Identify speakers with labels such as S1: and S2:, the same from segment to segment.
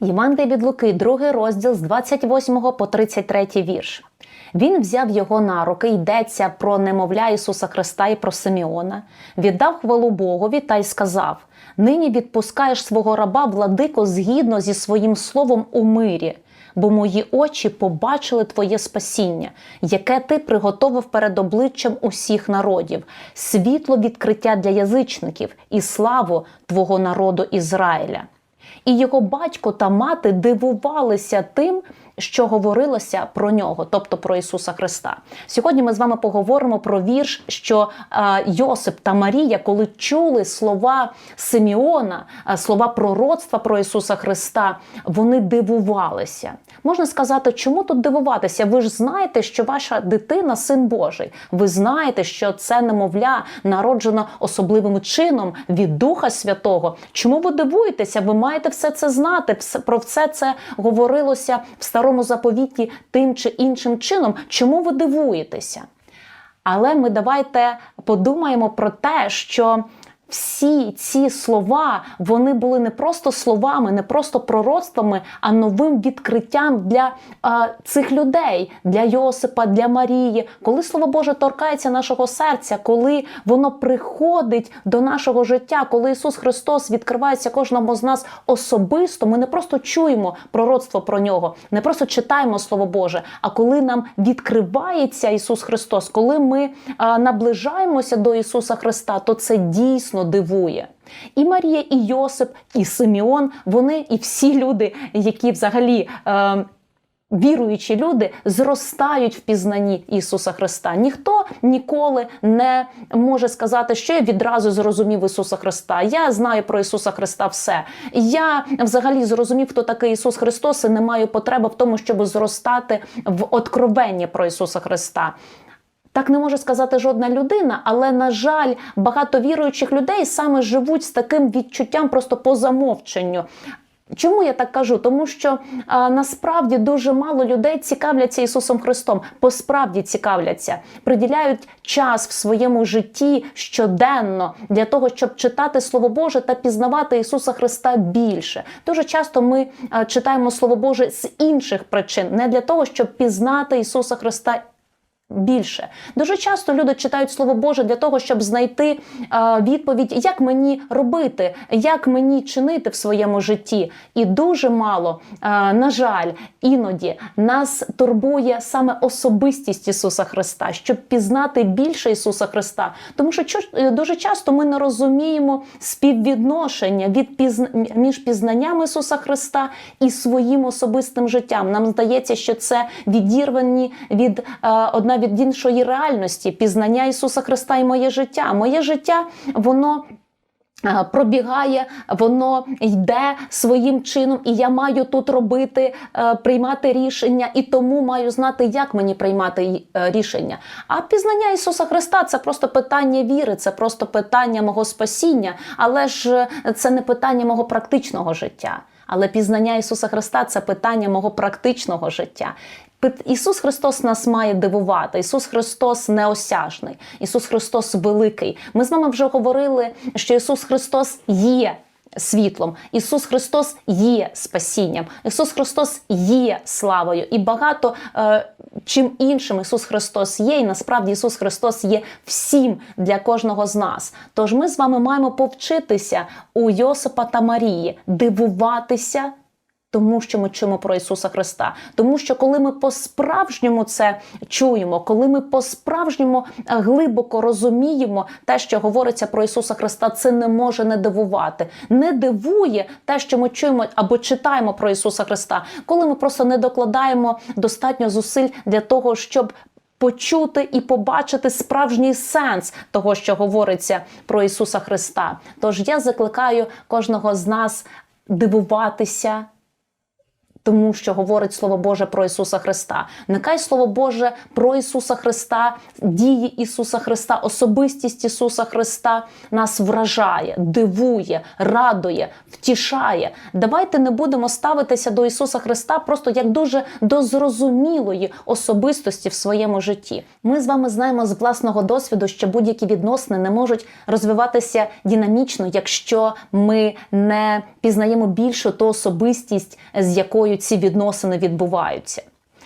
S1: Євангелія від Луки, другий розділ з 28 по 33 вірш. Він взяв його на руки, йдеться про немовля Ісуса Христа і про Симеона, віддав хвалу Богові та й сказав: Нині відпускаєш свого раба, владико, згідно зі своїм словом у мирі, бо мої очі побачили Твоє спасіння, яке ти приготовив перед обличчям усіх народів, світло відкриття для язичників і славу Твого народу Ізраїля. І його батько та мати дивувалися тим, що говорилося про нього, тобто про Ісуса Христа. Сьогодні ми з вами поговоримо про вірш, що е, Йосип та Марія, коли чули слова Симеона, е, слова пророцтва про Ісуса Христа, вони дивувалися. Можна сказати, чому тут дивуватися? Ви ж знаєте, що ваша дитина син Божий. Ви знаєте, що це немовля народжено особливим чином від Духа Святого. Чому ви дивуєтеся? Ви маєте все це знати. Про все це говорилося в старому заповіті тим чи іншим чином. Чому ви дивуєтеся? Але ми давайте подумаємо про те, що всі ці слова вони були не просто словами, не просто пророцтвами, а новим відкриттям для а, цих людей, для Йосипа, для Марії. Коли слово Боже торкається нашого серця, коли воно приходить до нашого життя, коли Ісус Христос відкривається кожному з нас особисто, ми не просто чуємо пророцтво про нього, не просто читаємо Слово Боже, а коли нам відкривається Ісус Христос, коли ми а, наближаємося до Ісуса Христа, то це дійсно дивує. І Марія, і Йосип, і Симеон, вони і всі люди, які взагалі. Е, Віруючі люди зростають в пізнанні Ісуса Христа. Ніхто ніколи не може сказати, що я відразу зрозумів Ісуса Христа. Я знаю про Ісуса Христа все. Я взагалі зрозумів, хто такий Ісус Христос, і не маю потреби в тому, щоб зростати в откровенні про Ісуса Христа. Так не може сказати жодна людина, але на жаль, багато віруючих людей саме живуть з таким відчуттям просто по замовченню. Чому я так кажу? Тому що а, насправді дуже мало людей цікавляться Ісусом Христом, посправді цікавляться, приділяють час в своєму житті щоденно для того, щоб читати Слово Боже та пізнавати Ісуса Христа більше. Дуже часто ми а, читаємо Слово Боже з інших причин, не для того, щоб пізнати Ісуса Христа більше. Дуже часто люди читають Слово Боже для того, щоб знайти е, відповідь, як мені робити, як мені чинити в своєму житті. І дуже мало, е, на жаль, іноді нас турбує саме особистість Ісуса Христа, щоб пізнати більше Ісуса Христа. Тому що е, дуже часто ми не розуміємо співвідношення від пізн... між пізнанням Ісуса Христа і своїм особистим життям. Нам здається, що це відірвані від е, одна від іншої реальності, пізнання Ісуса Христа і моє життя. Моє життя, воно. е, Пробігає, воно йде своїм чином, і я маю тут робити, е, приймати рішення, і тому маю знати, як мені приймати е, рішення. А пізнання Ісуса Христа це просто питання віри, це просто питання мого спасіння, але ж це не питання мого практичного життя. Але пізнання Ісуса Христа це питання мого практичного життя. Ісус Христос нас має дивувати. Ісус Христос неосяжний, Ісус Христос великий. Ми з вами вже говорили, що Ісус Христос є світлом, Ісус Христос є спасінням, Ісус Христос є славою і багато е, чим іншим Ісус Христос є. І насправді Ісус Христос є всім для кожного з нас. Тож ми з вами маємо повчитися у Йосипа та Марії дивуватися тому що ми чуємо про Ісуса Христа. Тому що коли ми по-справжньому це чуємо, коли ми по-справжньому е, глибоко розуміємо те, що говориться про Ісуса Христа, це не може не дивувати. Не дивує те, що ми чуємо або читаємо про Ісуса Христа, коли ми просто не докладаємо достатньо зусиль для того, щоб. Почути і побачити справжній сенс того, що говориться про Ісуса Христа. Тож я закликаю кожного з нас дивуватися тому що говорить Слово Боже про Ісуса Христа. Нехай Слово Боже про Ісуса Христа, дії Ісуса Христа, особистість Ісуса Христа нас вражає, дивує, радує, втішає. Давайте не будемо ставитися до Ісуса Христа просто як дуже до зрозумілої особистості в своєму житті. Ми з вами знаємо з власного досвіду, що будь-які відносини не можуть розвиватися динамічно, якщо ми не пізнаємо більше ту особистість, з якою ці відносини відбуваються.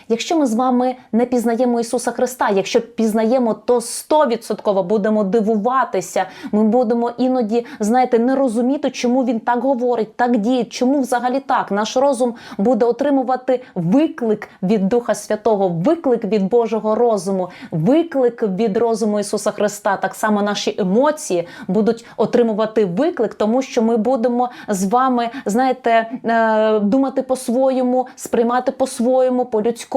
S1: Якщо ми з вами не пізнаємо Ісуса Христа, якщо пізнаємо, то 100% будемо дивуватися. Ми будемо іноді, знаєте, не розуміти, чому він так говорить, так діє, чому взагалі так. Наш розум буде отримувати виклик від Духа Святого, виклик від Божого розуму, виклик від розуму Ісуса Христа. Так само наші емоції будуть отримувати виклик, тому що ми будемо з вами, знаєте, е, думати по-своєму, сприймати по-своєму,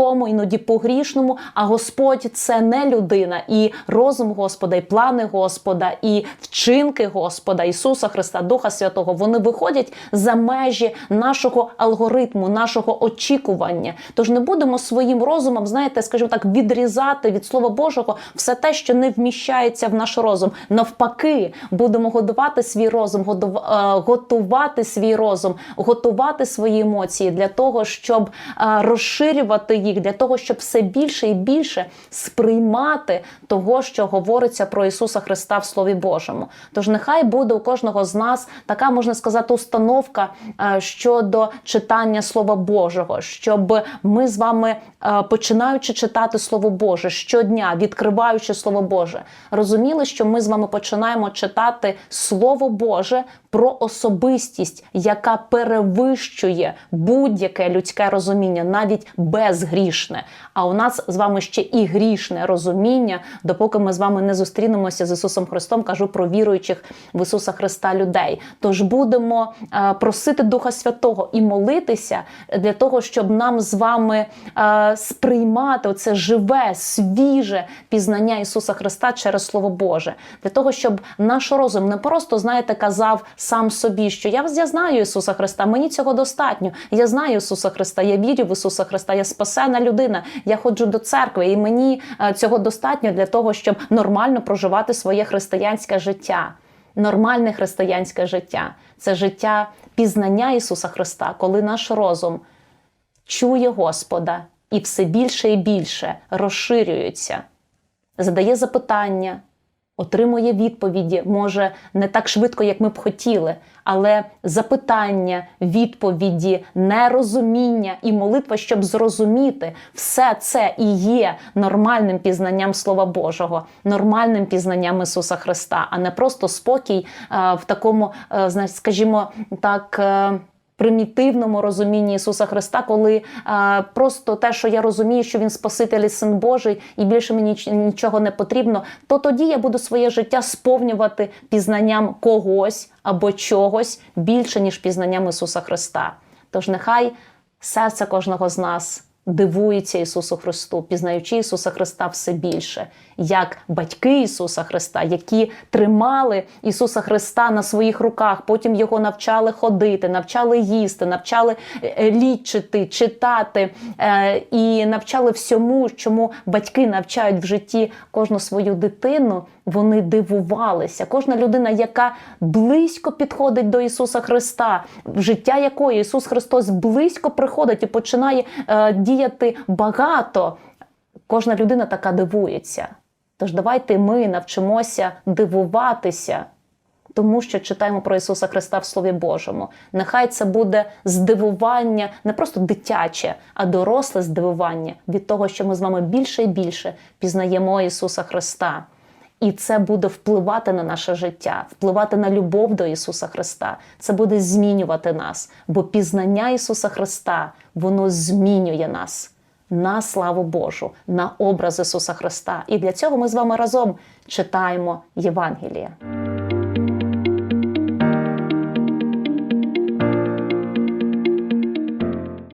S1: по-людському, іноді по-грішному. А Господь це не людина, і розум Господа, і плани Господа, і вчинки Господа, Ісуса Христа, Духа Святого, вони виходять за межі нашого алгоритму, нашого очікування. Тож не будемо своїм розумом, знаєте, скажімо так, відрізати від Слова Божого все те, що не вміщається в наш розум. Навпаки, будемо годувати свій розум, е, готувати свій розум, готувати свої емоції для того, щоб е, розширювати їх, для того, щоб все більше і більше сприймати того, що говориться про Ісуса Христа в Слові Божому. Тож нехай буде у кожного з нас така, можна сказати, установка е, щодо читання Слова Божого, щоб ми з вами, е, починаючи читати Слово Боже щодня, відкриваючи Слово Боже, розуміли, що ми з вами починаємо читати Слово Боже про особистість, яка перевищує будь-яке людське розуміння, навіть безгрішне. А у нас з вами ще і грішне розуміння, допоки ми з вами не зустрінемося з Ісусом Христом, кажу про віруючих в Ісуса Христа людей. Тож будемо е, просити Духа Святого і молитися для того, щоб нам з вами е, сприймати оце живе, свіже пізнання Ісуса Христа через Слово Боже, для того, щоб наш розум не просто, знаєте, казав сам собі, що я, я знаю Ісуса Христа, мені цього достатньо. Я знаю Ісуса Христа, я вірю в Ісуса Христа, я спасена людина, я ходжу до церкви, і мені е, цього достатньо для того, щоб нормально проживати своє християнське життя. Нормальне християнське життя це життя пізнання Ісуса Христа, коли наш розум чує Господа і все більше і більше розширюється, задає запитання, отримує відповіді, може не так швидко, як ми б хотіли, але запитання, відповіді, нерозуміння і молитва, щоб зрозуміти, все це і є нормальним пізнанням Слова Божого, нормальним пізнанням Ісуса Христа, а не просто спокій е, в такому, е, скажімо так. Примітивному розумінні Ісуса Христа, коли е, просто те, що я розумію, що Він Спаситель і Син Божий, і більше мені нічого не потрібно, то тоді я буду своє життя сповнювати пізнанням когось або чогось більше, ніж пізнанням Ісуса Христа. Тож нехай серце кожного з нас дивується Ісусу Христу, пізнаючи Ісуса Христа все більше, як батьки Ісуса Христа, які тримали Ісуса Христа на своїх руках, потім його навчали ходити, навчали їсти, навчали е, лічити, читати е, і навчали всьому, чому батьки навчають в житті кожну свою дитину. Вони дивувалися. Кожна людина, яка близько підходить до Ісуса Христа, в життя якої Ісус Христос близько приходить і починає е, діяти багато. Кожна людина така дивується. Тож давайте ми навчимося дивуватися, тому що читаємо про Ісуса Христа в Слові Божому. Нехай це буде здивування, не просто дитяче, а доросле здивування від того, що ми з вами більше і більше пізнаємо Ісуса Христа. І це буде впливати на наше життя, впливати на любов до Ісуса Христа. Це буде змінювати нас, бо пізнання Ісуса Христа воно змінює нас на славу Божу, на образ Ісуса Христа. І для цього ми з вами разом читаємо Євангеліє.